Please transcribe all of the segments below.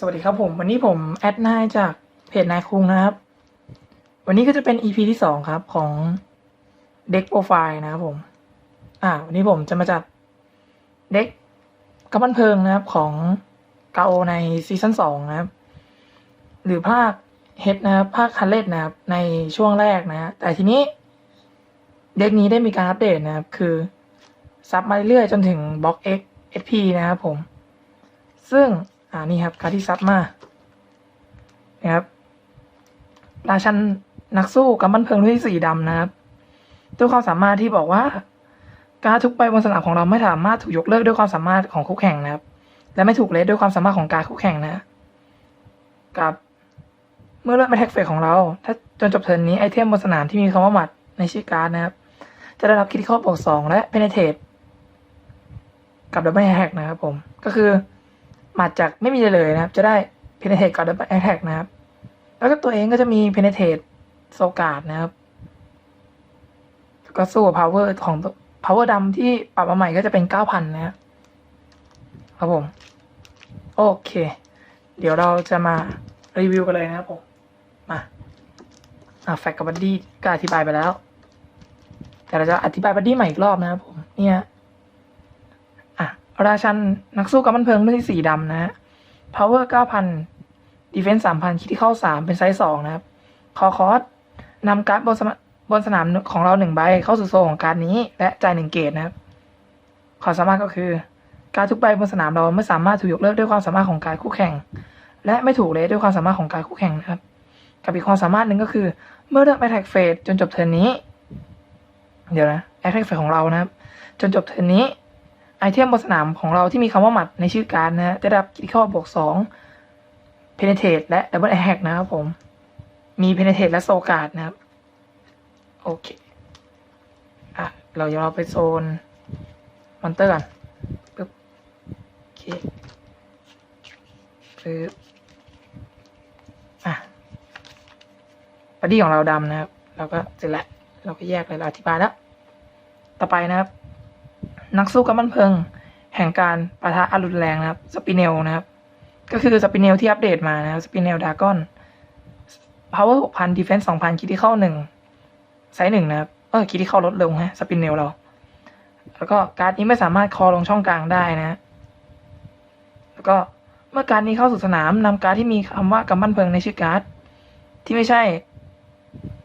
สวัสดีครับผมวันนี้ผมแอดนายจากเพจนายคุงนะครับ วันนี้ก็จะเป็น EP ที่สองครับของเด็กโปรไฟล์นะครับผม อ่า วันนี้ผมจะมาจัดเด็กกำบันเพลิงนะครับของกาโอในซีซั่นสองนะครับ หรือภาคเฮดนะครับภาคคันเลตนะครับ ในช่วงแรกนะ แต่ทีนี้ เด็กนี้ได้มีการอัปเดตนะครับ คือซับมาเรื่อยจนถึงบล็อก X SP นะครับผม ซึ่ง อ่านี่ครับการดที่ซับมานะครับราชันนักสู้กำบันเพลิงด้วยสีดำนะครับด้วยความสามารถที่บอกว่า การทุกใบบนสนามของเราไม่สามารถถูกยกเลิกด้วยความสามารถของคู่แข่งนะครับ และไม่ถูกเลสด้วยความสามารถของการคู่แข่งนะกับ เมื่อเริ่มแทแทกเฟสของเรา ถ้าจนจบเทิร์นนี้ไอเทมบนสนามที่มีคำว่าหมัดในชื่อการ์ดนะครับ จะได้รับคิดข้อบวกสองและเพนเทตกับดับเบิลแฮกนะครับผมก็คือ หมัดจากไม่มีเลยนะครับ จะได้ penetrate กับ double attack นะครับ แล้วก็ตัวเองก็จะมี penetrate โซกาดนะครับก็สู้กับ power ของ power ดำที่ปรับมาใหม่ก็จะเป็น 9,000 นะครับครับผม โอเค เดี๋ยวเราจะมารีวิวกันเลยนะครับผม มาอะแฟกกับบัดดี้ก็อธิบายไปแล้ว แต่เราจะอธิบายบัดดี้ใหม่อีกรอบนะครับผม เนี่ย ราชันนักสู้กัมันเพลิงรุ่นที่สีดำนะฮะ power 9,000 defense 3,000คิดที่เข้า3เป็นไซส์2นะครับ คอคอสนำการ์ดบนสนามบนสนามของเราหนึ่งใบเข้าสู่โซนของการ์ดนี้ และจ่ายหนึ่งเกตนะครับความสามารถก็คือ การทุกใบบนสนามเราไม่สามารถถูกยกเลิกด้วยความสามารถของการคู่แข่ง และไม่ถูกเลสด้วยความสามารถของการคู่แข่งนะครับ กับอีกความสามารถหนึ่งก็คือ เมื่อเริ่ม attack phase จนจบเทิร์นนี้ เดี๋ยวนะ attack phase ของเรานะครับ จนจบเทิร์นนี้ ไอเทมบนสนามของเราที่มีคำว่าหมัดในชื่อการนะฮะจะได้รับคิดเข้าบวกสอง penetrate และ double attack นะครับผม มี penetrate และโซกาดนะครับ โอเค อะ เราจะเราไปโซนมอนเตอร์ก่อนปึ๊บโอเคปึ๊บอะบอดี้ของเราดำนะครับ เราก็เสร็จแล้ว เราก็แยกเลยเราอธิบายแล้ว ต่อไปนะครับ นักสู้กับมันเพิง แห่งการปะทะอารุนแรงนะครับสปิเนลนะครับ ก็คือสปิเนลที่อัปเดตมานะครับสปิเนลดากอน power 6,000 defense 2,000คิดที่เข้าหนึ่งไซส์หนึ่งนะครับเออคิดที่เข้าลดลงฮะสปินเนลเรา แล้วก็การ์ดนี้ไม่สามารถคอลงช่องกลางได้นะ แล้วก็เมื่อการดนี้เข้าสู่สนามนำการ์ดที่มีคำว่ากำบั้นเพลิงในชื่อการ์ดที่ไม่ใช่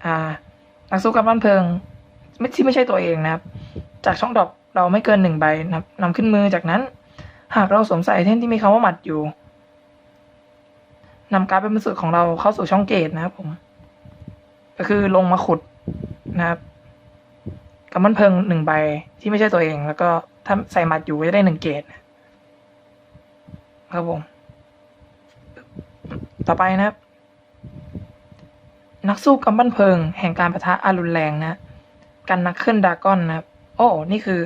อ่านักสู้กำบั้นเพลิงไม่ที่ไม่ใช่ตัวเองนะครับ จากช่องดรอป เราไม่เกินหนึ่งใบนะครับนำขึ้นมือจากนั้น หากเราสวมใส่เทมที่มีคำว่าหมัดอยู่นำการเป็นบรรสุดของเราเข้าสู่ช่องเกตนะครับผม ก็คือลงมาขุดนะครับกับมันเพิงหนึ่งใบที่ไม่ใช่ตัวเอง แล้วก็ถ้าใส่หมัดอยู่ก็จะได้หนึ่งเกตครับผมต่อไปนะครับ นักสู้กำบั้นเพลิง แห่งการประทะอารุนแรงนะ กันนักขึ้นดากอนนะครับ โอ้ นี่คือ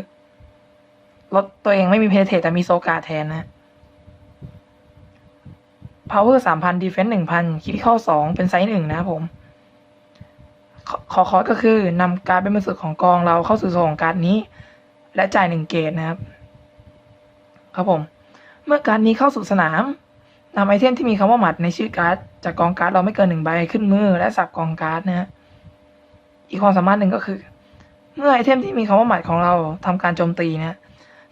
รถตัวเองไม่มีเพเทแต่มีโซกาแทนนะ power สามพัน defense หนึ่งพันคิดเข้าสองเป็นไซส์หนึ่งนะผม ขอคอร์สก็คือนำการเป็นบรรสุดของกองเราเข้าสู่โซนของการดนี้ และจ่ายหนึ่งเกตนะครับ ครับผม เมื่อการดนี้เข้าสู่สนามนำไอเทมที่มีคำว่าหมัดในชื่อการ์ดจากกองการ์ดเราไม่เกินหนึ่งใบขึ้นมือและสับกองการ์ดนะฮะอีกความสามารถหนึ่งก็คือ เมื่อไอเทมที่มีคำว่าหมัดของเราทำการโจมตีนะ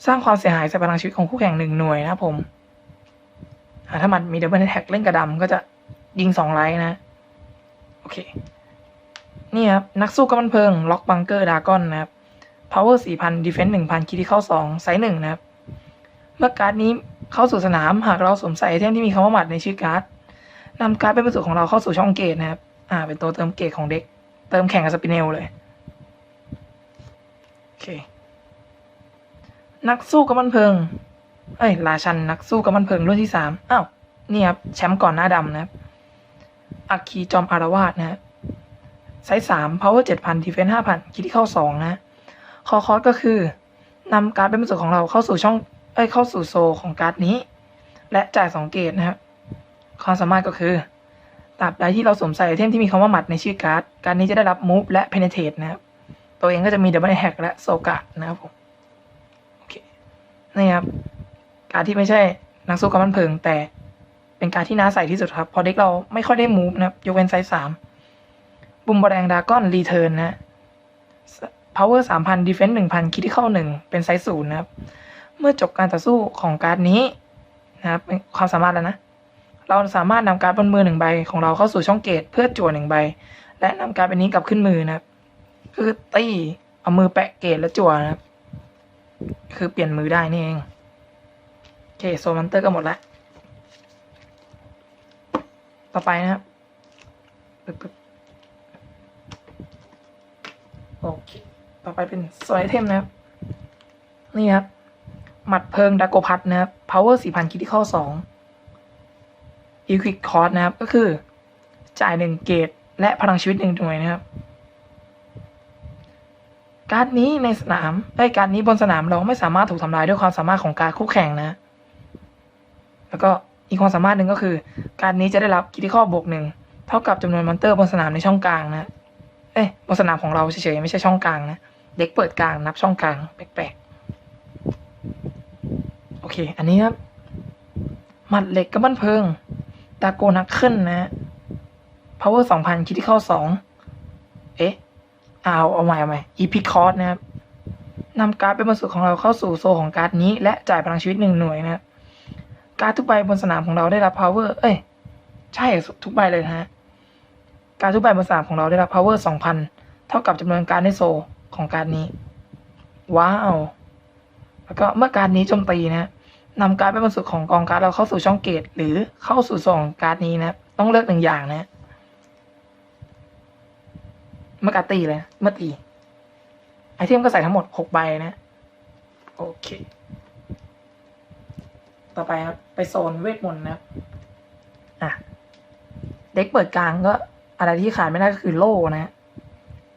สร้างความเสียหายใส่พลังชีวิตของคู่แข่งหนึ่งหน่วยนะครับผมอ่าถ้ามันมีดับเบิลแท็กเล่นกระดำก็จะยิงสองไลท์นะ โอเค นี่ครับ นักสู้กับมันเพลิง ล็อกบังเกอร์ดากอนนะครับ power 4,000 defense 1,000คิดที่เข้า2ไซส์1นะครับ เมื่อการ์ดนี้เข้าสู่สนาม หากเราสวมใส่ไอเทมที่มีคำว่าหมัดในชื่อการ์ดนำการ์ดเป็นบรรจุของเราเข้าสู่ช่องเกตนะครับ อ่า เป็นตัวเติมเกตของเด็ก เติมแข่งกับสปินเนลเลย โอเค นักสู้กับมันเพิง เอ้ยราชันนักสู้กับมันเพิงรุ่นที่สามอ้าวนี่ครับแชมป์ก่อนหน้าดำนะครับอัคคีจอมอารวาสนะฮะไซส์สาม power เจ็ดพัน defense ห้าพันคิดที่เข้าสองนะ คอคอสก็คือนำการ์ดเป็นบรรจุของเราเข้าสู่ช่อง เอ้ยเข้าสู่โซของการ์ดนี้ และจ่ายสองเกตนะครับความสามารถก็คือตราบใดที่เราสวมใส่ไอเทมที่มีคำว่าหมัดในชื่อการ์ด การดนี้จะได้รับ move และ penetrate นะครับ ตัวเองก็จะมี double hack และโซกะนะครับผม นี่ครับการที่ไม่ใช่นักสู้กับมันเพลิง แต่เป็นการที่น่าใส่ที่สุดครับ พอเด็กเราไม่ค่อยได้มูฟนะครับ ยกเว้นไซส์สามบุมบอแดงดากอนรีเทิร์นนะ power สามพัน defense หนึ่งพันคิดที่เข้าหนึ่งเป็นไซส์ศูนย์นะครับ เมื่อจบการต่อสู้ของการ์ดนี้นะครับเป็นความสามารถแล้วนะ เราสามารถนำการ์ดบนมือหนึ่งใบของเราเข้าสู่ช่องเกตเพื่อจั่วหนึ่งใบ และนำการ์ดใบนี้กลับขึ้นมือนะครับ คือตีเอามือแปะเกตแล้วจั่วนะครับ คือเปลี่ยนมือได้นี่เอง โอเคโซมันเตอร์ก็หมดแล้ว ต่อไปนะครับปึ๊บปึ๊บโอเค ต่อไปเป็นโซไอเทมนะครับ นี่ครับ หมัดเพลิงดาโกพัทนะครับ power 4,000คิดที่ข้า2 equic cost นะครับ ก็คือ จ่ายหนึ่งเกตและพลังชีวิตหนึ่งหน่วยนะครับ การ์ดนี้ในสนามไอ้การ์ดนี้บนสนามเราไม่สามารถถูกทำลายด้วยความสามารถของการคู่แข่งนะ แล้วก็อีกความสามารถหนึ่งก็คือ การดนี้จะได้รับคิดที่ข้อบวกหนึ่งเท่ากับจำนวนมอนเตอร์บนสนามในช่องกลางนะ เอ้ยบนสนามของเราเฉยๆไม่ใช่ช่องกลางนะ เด็กเปิดกลางนับช่องกลางแปลกๆ โอเค อันนี้ครับหมัดเหล็กกับบันเพิง ตาโกนักขึ้นนะ power สองพันคิดที่เข้าสองเอ๊ะ เอาเอาใหม่เอาใหม่ epic cost นะครับนำการ์ดเป็นบรรสุดของเราเข้าสู่โซของการ์ดนี้ และจ่ายพลังชีวิตหนึ่งหน่วยนะครับการ์ดทุกใบบนสนามของเราได้รับ power เอ้ย ใช่ทุกใบเลยนะฮะการดทุกใบบนสนามของเราได้รับ power สองพันเท่ากับจำนวนการดในโซของการดนี้ ว้าว แล้วก็เมื่อการดนี้โจมตีนะนำการดเป็นบรรสุดของกองการดเราเข้าสู่ช่องเกตหรือเข้าสู่โซของการดนี้นะ ต้องเลือกหนึ่งอย่างนะ เมื่อกาตีเลยเมื่อตีไอเทมก็ใส่ทั้งหมดหกใบนะ โอเค ต่อไปครับ ไปโซนเวทมนต์นะครับอะ เด็กเปิดกลางก็ อะไรที่ขาดไม่ได้ก็คือโล่นะฮะ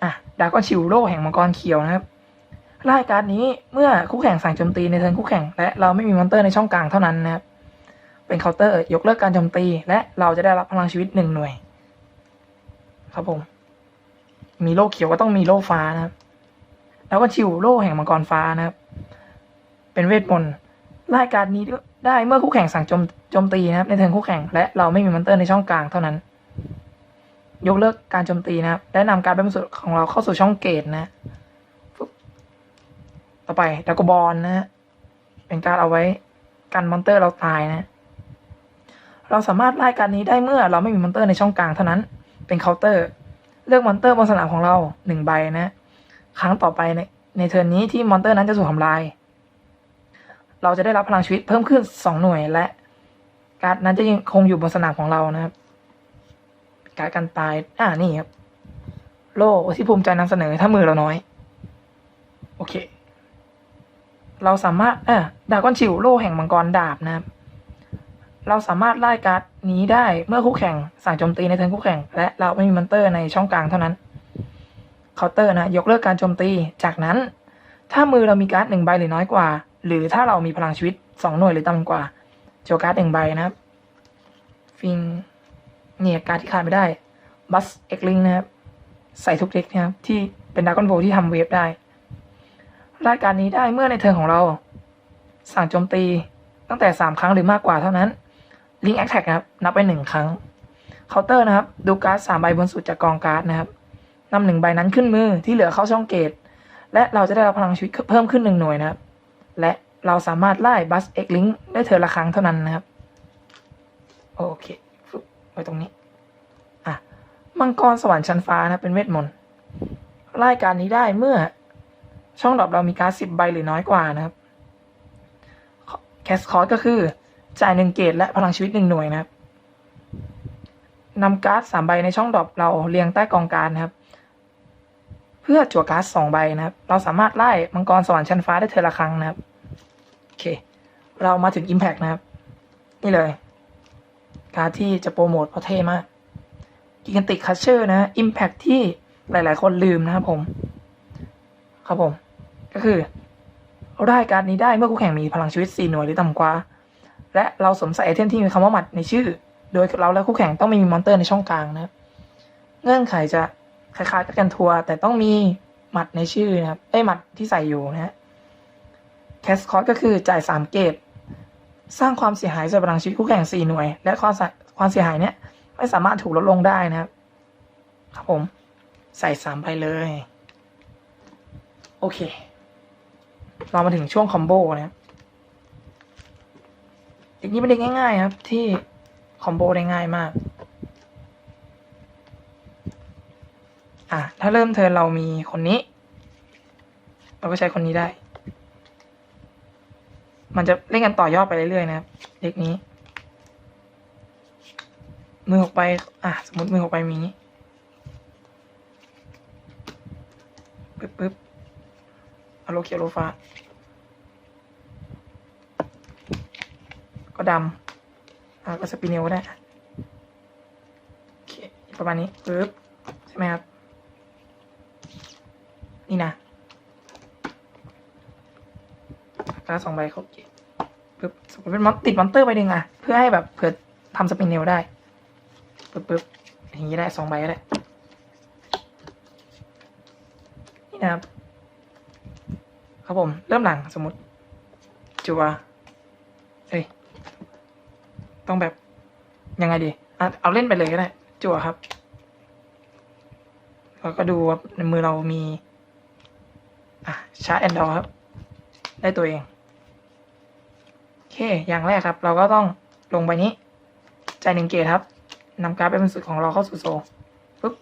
อะดากอนชิวโล่แห่งมังกรเขียวนะครับรายการดนี้เมื่อคู่แข่งสั่งโจมตีในเทิร์นคู่แข่ง และเราไม่มีมอนเตอร์ในช่องกลางเท่านั้นนะครับ เป็นเคาน์เตอร์ยกเลิกการโจมตี และเราจะได้รับพลังชีวิตหนึ่งหน่วย ครับผม มีโล่เขียวก็ต้องมีโล่ฟ้านะครับ แล้วก็ชิวโล่แห่งมังกรฟ้านะครับ เป็นเวทมนต์รายการนี้ได้เมื่อคู่แข่งสั่งโจมโจมตีนะครับ ในเทิร์นคู่แข่งและเราไม่มีมอนเตอร์ในช่องกลางเท่านั้น ยกเลิกการโจมตีนะครับและนำการเป็นสุดของเราเข้าสู่ช่องเกตนะฟึบต่อไปดากบอลนะฮะเป็นการเอาไว้กันมอนเตอร์เราตายนะ เราสามารถไล่การนี้ได้เมื่อเราไม่มีมอนเตอร์ในช่องกลางเท่านั้น เป็นเคาน์เตอร์ เลือกมอนเตอร์บนสนามของเราหนึ่งใบนะ ครั้งต่อไปในในเทิร์นนี้ที่มอนเตอร์นั้นจะถูกทำลาย เราจะได้รับพลังชีวิตเพิ่มขึ้นสองหน่วยและ การ์ดนั้นจะยังคงอยู่บนสนามของเรานะครับ การดกันตาย อ่านี่ครับ โล่ที่ภูมิใจนำเสนอถ้ามือเราน้อย โอเค เราสามารถอ่าดาก้อนชิวโล่แห่งมังกรดาบนะครับ เราสามารถไล่การ์ดนี้ได้เมื่อคู่แข่งสั่งโจมตีในเทิร์นคู่แข่ง และเราไม่มีมอนเตอร์ในช่องกลางเท่านั้นเคาน์เตอร์นะยกเลิกการโจมตี จากนั้น ถ้ามือเรามีการ์ดหนึ่งใบหรือน้อยกว่า หรือถ้าเรามีพลังชีวิตสองหน่วยหรือต่ำกว่าโจการ์ดหนึ่งใบนะครับฟิงเนี่ยการดที่ขาดไม่ได้บัสเอ็กลิงนะครับใส่ทุกเด็กนะครับที่เป็นดากอนโบที่ทำเวฟได้รายการนี้ได้เมื่อในเทิร์นของเรา สั่งโจมตีตั้งแต่สามครั้งหรือมากกว่าเท่านั้น ลิงแอคแท็กนะครับ นับไปหนึ่งครั้งเคาน์เตอร์นะครับ ดูการ์ดสามใบบนสุดจากกองการ์ดนะครับนำหนึ่งใบนั้นขึ้นมือที่เหลือเข้าช่องเกต และเราจะได้รับพลังชีวิตเพิ่มขึ้นหนึ่งหน่วยนะครับ และเราสามารถไล่บัสเอ็กลิงได้เทอละครั้งเท่านั้นนะครับ โอเคไว้ตรงนี้ อะ มังกรสวรรค์ชั้นฟ้านะเป็นเวทมนต์รายการนี้ได้เมื่อช่องดรอปเรามีการ์ดสิบใบหรือน้อยกว่านะครับแคสคอร์สก็คือ จ่ายหนึ่งเกตและพลังชีวิตหนึ่งหน่วยนะครับนำการ์ดสามใบในช่องดรอปเราเรียงใต้กองการดนะครับ เพื่อจั่วการ์ดสองใบนะครับ เราสามารถไล่มังกรสวรรค์ชั้นฟ้าได้เทอละครั้งนะครับโอเค เรามาถึง Impact นะครับ นี่เลย การดที่จะโปรโมทเพราะเท่มากกิกันติคัชเชอร์นะ Impact ที่หลาย ๆ คนลืมนะครับผม ครับผม ก็คือรายการนี้ได้เมื่อคู่แข่งมีพลังชีวิต4หน่วยหรือต่ำกว่า และเราสวมใส่ไอเทมที่มีคำว่าหมัดในชื่อ โดยเราและคู่แข่งต้องไม่มีมอนเตอร์ในช่องกลางนะครับ เงื่อนไขจะคล้ายๆกับกันทัวร์แต่ต้องมีหมัดในชื่อนะครับเอ้หมัดที่ใส่อยู่นะฮะแคสคอร์ก็คือจ่าย3เกตสร้างความเสียหายใส่พลังชีวิตคู่แข่ง4หน่วย และความความเสียหายเนี้ยไม่สามารถถูกลดลงได้นะครับครับผมใส่สามไปเลย โอเค เรามาถึงช่วงคอมโบนะครับ เด็กนี้เป็นเด็กง่ายๆครับ ที่คอมโบได้ง่ายมาก อะ ถ้าเริ่มเทิร์นเรามีคนนี้ เราก็ใช้คนนี้ได้ มันจะเล่นกันต่อยอดไปเรื่อยๆนะครับ เด็กนี้ มือออกไป อะ สมมติมือออกไปมีนี้ปึ๊บปึ๊บอโลเขียวโลฟ้า ดำอะก็สปินเนลก็ได้โอเคประมาณนี้ปึ๊บใช่ไหมครับ นี่นะการดสองใบเขาเก็บปึ๊บสมมติเป็นมอนติดมอนเตอร์ไปหนึ่งอะเพื่อให้แบบเผื่อทำสปินเนลได้ปึ๊บปึ๊บอย่างนี้ได้สองใบก็ได้นี่นะครับ ครับผม เริ่มหลังสมมติ จัวเอ้ย ต้องแบบยังไงดีอะเอาเล่นไปเลยก็ได้จัวครับแล้วก็ดูว่าในมือเรามี อะชาร์จแอนดอครับ ได้ตัวเอง โอเค อย่างแรกครับ เราก็ต้องลงไปนี้จ่ายหนึ่งเกตครับนำการ์ดเป็นสุดของเราเข้าสู่โซปุ๊บ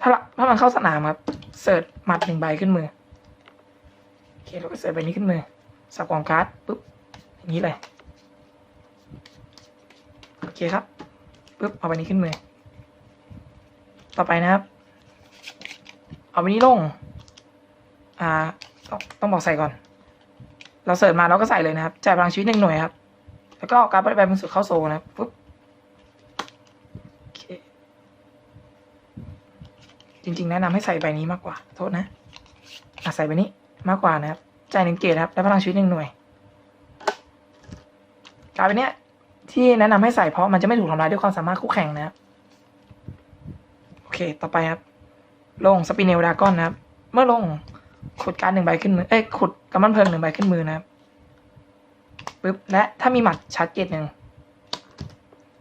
ถ้าละถ้ามันเข้าสนามครับ เสิร์ชหมัดหนึ่งใบขึ้นมือ โอเค เราก็เสิร์ชใบนี้ขึ้นมือ สับกองการ์ดปุ๊บอย่างนี้เลย เคครับปุ๊บเอาใบนี้ขึ้นมือ ต่อไปนะครับ เอาใบนี้ลง อ่าต้องต้องบอกใส่ก่อน เราเสิร์ชมาเราก็ใส่เลยนะครับ จ่ายพลังชีวิตหนึ่งหน่วยครับ แล้วก็เอาการ์ดใบเป็นสุดเข้าโซนะครับปุ๊บโอเคจริงๆแนะนำให้ใส่ใบนี้มากกว่า โทษนะอะใส่ใบนี้มากกว่านะครับ จ่ายหนึ่งเกตครับและพลังชีวิตหนึ่งหน่วยการ์ดใบเนี้ย ที่แนะนำให้ใส่เพราะมันจะไม่ถูกทำลายด้วยความสามารถคู่แข่งนะครับโอเค ต่อไปครับ ลงสปินเนลดากอนนะครับ เมื่อลงขุดการหนึ่งใบขึ้นมือ เอ้ยขุดกำมันเพลิงหนึ่งใบขึ้นมือนะครับปึ๊บและถ้ามีหมัดชาร์จเกตหนึ่ง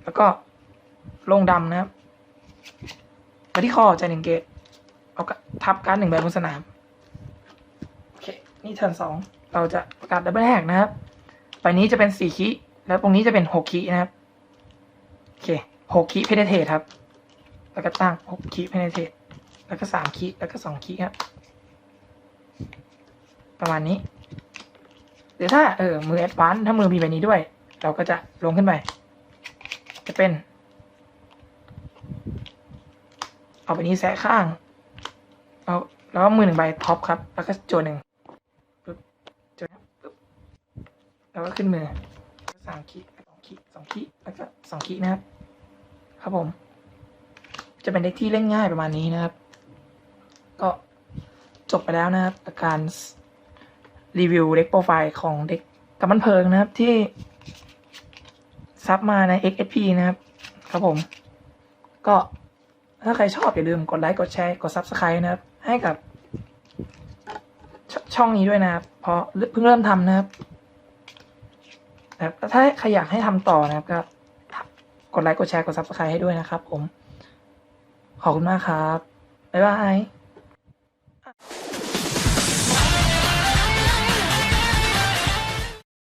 แล้วก็ลงดำนะครับไปที่คอใจหนึ่งเกตเอากะทับการหนึ่งใบบนสนามโอเคนี่เทิร์นสองเราจะประกาศดับเบิลแฮกนะครับใบนี้จะเป็นสี่คี แล้วตรงนี้จะเป็นหกคีนะครับ โอเคหกคีเพเนเทตครับ แล้วก็ตั้งหกคีเพเนเทตแล้วก็สามคีแล้วก็สองคีครับ ประมาณนี้ หรือถ้าเออมือแอดวานถ้ามือมีแบบนี้ด้วย เราก็จะลงขึ้นไป จะเป็น เอาไปนี้แซะข้างเอาแล้วมือหนึ่งใบท็อปครับ แล้วก็โจหนึ่งปึ๊บโจนะปึ๊บแล้วก็ขึ้นมือ สามขีสองขีสองขีแล้วก็สองขีนะครับ ครับผม จะเป็นเด็กที่เล่นง่ายประมาณนี้นะครับ ก็จบไปแล้วนะครับกับการรีวิวเด็กโปรไฟล์ของเด็กกำมันเพลิงนะครับที่ซับมาใน XSP นะครับ ครับผม ก็ถ้าใครชอบอย่าลืมกดไลค์กดแชร์กด Subscribe นะครับ ให้กับชช่องนี้ด้วยนะครับ เพราะเพิ่งเริ่มทำนะครับ แต่ถ้าใครอยากให้ทำต่อนะครับก็กดไลค์กดแชร์กดซับสไครต์ให้ด้วยนะครับ ผม ขอบคุณมากครับบ๊ายบาย